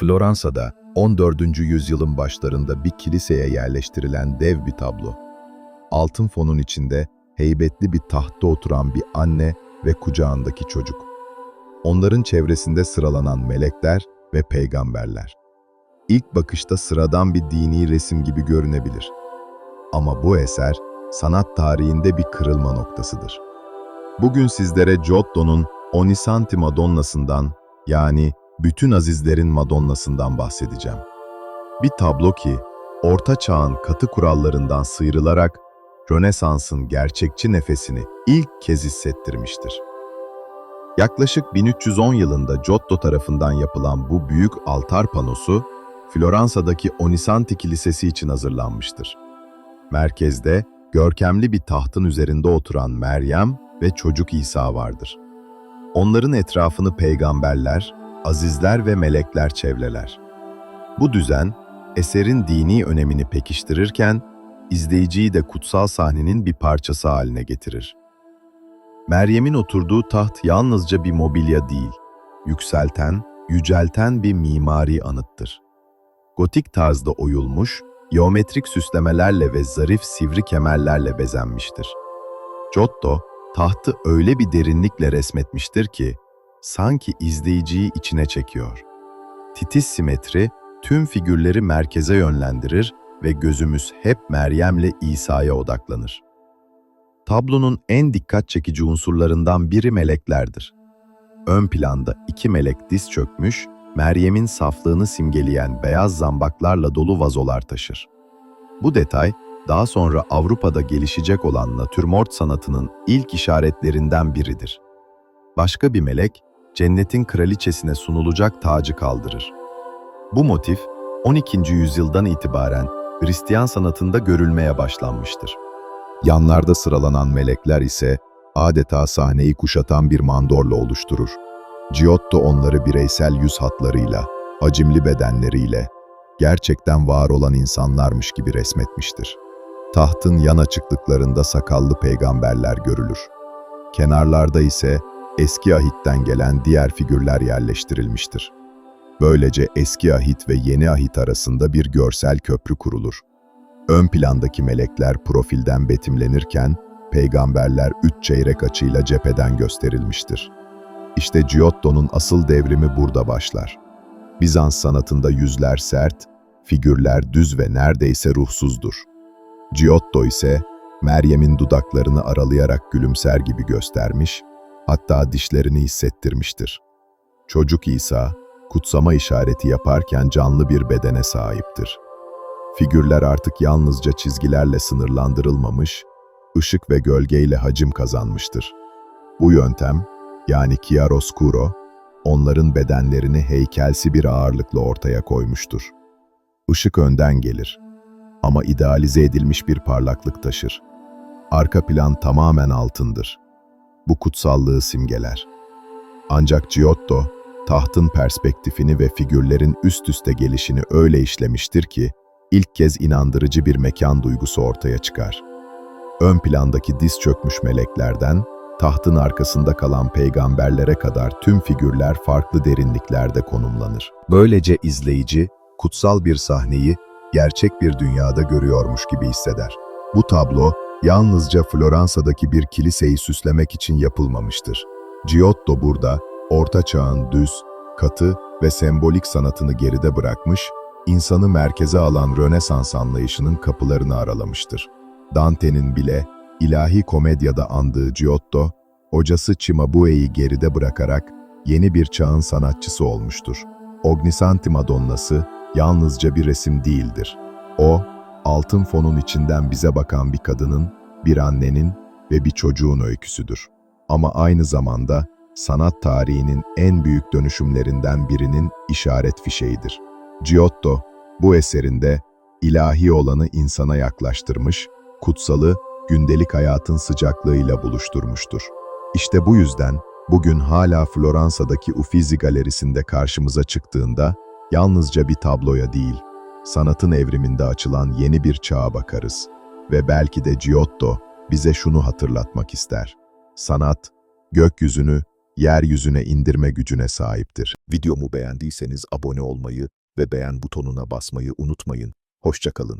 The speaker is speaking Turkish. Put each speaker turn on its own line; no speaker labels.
Floransa'da 14. yüzyılın başlarında bir kiliseye yerleştirilen dev bir tablo. Altın fonun içinde heybetli bir tahtta oturan bir anne ve kucağındaki çocuk. Onların çevresinde sıralanan melekler ve peygamberler. İlk bakışta sıradan bir dini resim gibi görünebilir. Ama bu eser sanat tarihinde bir kırılma noktasıdır. Bugün sizlere Giotto'nun Onisanti Madonna'sından yani bütün azizlerin Madonna'sından bahsedeceğim. Bir tablo ki Orta Çağ'ın katı kurallarından sıyrılarak Rönesans'ın gerçekçi nefesini ilk kez hissettirmiştir. Yaklaşık 1310 yılında Giotto tarafından yapılan bu büyük altar panosu, Floransa'daki Onisanti Kilisesi için hazırlanmıştır. Merkezde görkemli bir tahtın üzerinde oturan Meryem ve çocuk İsa vardır. Onların etrafını peygamberler, azizler ve melekler çevreler. Bu düzen, eserin dini önemini pekiştirirken, izleyiciyi de kutsal sahnenin bir parçası haline getirir. Meryem'in oturduğu taht yalnızca bir mobilya değil, yükselten, yücelten bir mimari anıttır. Gotik tarzda oyulmuş, geometrik süslemelerle ve zarif sivri kemerlerle bezenmiştir. Giotto, tahtı öyle bir derinlikle resmetmiştir ki, sanki izleyiciyi içine çekiyor. Titiz simetri, tüm figürleri merkeze yönlendirir ve gözümüz hep Meryem'le İsa'ya odaklanır. Tablonun en dikkat çekici unsurlarından biri meleklerdir. Ön planda iki melek diz çökmüş, Meryem'in saflığını simgeleyen beyaz zambaklarla dolu vazolar taşır. Bu detay, daha sonra Avrupa'da gelişecek olan natürmort sanatının ilk işaretlerinden biridir. Başka bir melek, cennetin kraliçesine sunulacak tacı kaldırır. Bu motif, 12. yüzyıldan itibaren Hristiyan sanatında görülmeye başlanmıştır. Yanlarda sıralanan melekler ise adeta sahneyi kuşatan bir mandorla oluşturur. Giotto onları bireysel yüz hatlarıyla, hacimli bedenleriyle, gerçekten var olan insanlarmış gibi resmetmiştir. Tahtın yan açıklıklarında sakallı peygamberler görülür. Kenarlarda ise eski ahitten gelen diğer figürler yerleştirilmiştir. Böylece eski ahit ve yeni ahit arasında bir görsel köprü kurulur. Ön plandaki melekler profilden betimlenirken, peygamberler üç çeyrek açıyla cepheden gösterilmiştir. İşte Giotto'nun asıl devrimi burada başlar. Bizans sanatında yüzler sert, figürler düz ve neredeyse ruhsuzdur. Giotto ise Meryem'in dudaklarını aralayarak gülümser gibi göstermiş, hatta dişlerini hissettirmiştir. Çocuk İsa, kutsama işareti yaparken canlı bir bedene sahiptir. Figürler artık yalnızca çizgilerle sınırlandırılmamış, ışık ve gölgeyle hacim kazanmıştır. Bu yöntem, yani chiaroscuro, onların bedenlerini heykelsi bir ağırlıkla ortaya koymuştur. Işık önden gelir ama idealize edilmiş bir parlaklık taşır. Arka plan tamamen altındır. Bu kutsallığı simgeler. Ancak Giotto, tahtın perspektifini ve figürlerin üst üste gelişini öyle işlemiştir ki, ilk kez inandırıcı bir mekan duygusu ortaya çıkar. Ön plandaki diz çökmüş meleklerden, tahtın arkasında kalan peygamberlere kadar tüm figürler farklı derinliklerde konumlanır. Böylece izleyici, kutsal bir sahneyi gerçek bir dünyada görüyormuş gibi hisseder. Bu tablo, yalnızca Floransa'daki bir kiliseyi süslemek için yapılmamıştır. Giotto burada, Orta Çağ'ın düz, katı ve sembolik sanatını geride bırakmış, insanı merkeze alan Rönesans anlayışının kapılarını aralamıştır. Dante'nin bile ilahi komedyada andığı Giotto, hocası Cimabue'yi geride bırakarak yeni bir çağın sanatçısı olmuştur. Ognisanti Madonnası yalnızca bir resim değildir. O, altın fonun içinden bize bakan bir kadının, bir annenin ve bir çocuğun öyküsüdür. Ama aynı zamanda sanat tarihinin en büyük dönüşümlerinden birinin işaret fişeğidir. Giotto, bu eserinde ilahi olanı insana yaklaştırmış, kutsalı gündelik hayatın sıcaklığıyla buluşturmuştur. İşte bu yüzden bugün hala Floransa'daki Uffizi Galerisi'nde karşımıza çıktığında yalnızca bir tabloya değil, sanatın evriminde açılan yeni bir çağa bakarız. Ve belki de Giotto bize şunu hatırlatmak ister. Sanat, gökyüzünü yeryüzüne indirme gücüne sahiptir.
Videomu beğendiyseniz abone olmayı ve beğen butonuna basmayı unutmayın. Hoşçakalın.